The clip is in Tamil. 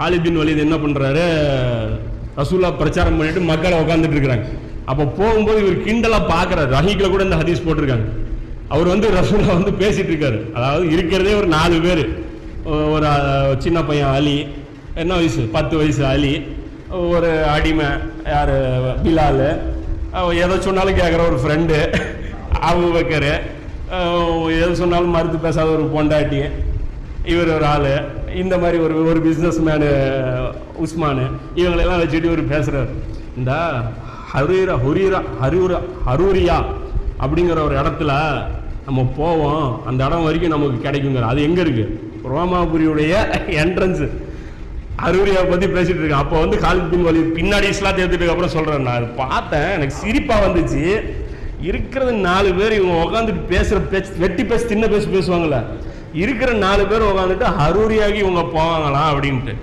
காலிபின் வலிது என்ன பண்ணுறாரு ரசூல்லா பிரச்சாரம் பண்ணிட்டு மக்களை உட்காந்துட்டு இருக்கிறாங்க. அப்போ போகும்போது இவர் கிண்டலாக பார்க்குறாரு ரஹீக்கில் கூட இந்த ஹதீஸ் போட்டிருக்காங்க. அவர் வந்து ரசூல்லா வந்து பேசிகிட்டு இருக்காரு. அதாவது இருக்கிறதே ஒரு நாலு பேர். ஒரு சின்ன பையன் அலி என்ன வயசு? பத்து வயசு அலி ஒரு அடிமை யார்? பிலால். எதை சொன்னாலும் கேட்குற ஒரு ஃப்ரெண்டு அபு பக்கரு எது சொன்னாலும் மறுத்து பேசாத ஒரு பொண்டாட்டி. இவர் ஒரு ஆள். இந்த மாதிரி ஒரு ஒரு பிஸ்னஸ் மேனு உஸ்மானு இவங்களெல்லாம் வச்சுட்டு இவர் பேசுகிறார் இந்த ஹரீரா ஹுரீரா ஹரூரா ஹரூரியா அப்படிங்கிற ஒரு இடத்துல நம்ம போவோம். அந்த இடம் வரைக்கும் நமக்கு கிடைக்குங்கிற அது எங்கே இருக்குது ரோமாபுரியுடைய என்ட்ரன்ஸு அரூரியாவை பற்றி பேசிட்டு இருக்கேன். அப்போ வந்து காலித் பின் வலி பின்னாடி இஸ்லாம் எடுத்துட்டு அப்புறம் சொல்கிறேன் நான் பார்த்தேன். எனக்கு சிரிப்பாக வந்துச்சு. இருக்கிறது நாலு பேர் இவங்க உட்காந்துட்டு பேசுகிற பேச்சு வெட்டி பேசி தின்ன பேசி பேசுவாங்களே இருக்கிற நாலு பேர் உட்காந்துட்டு ஹரூரியாகி இவங்க போவாங்களா? அப்படின்ட்டு.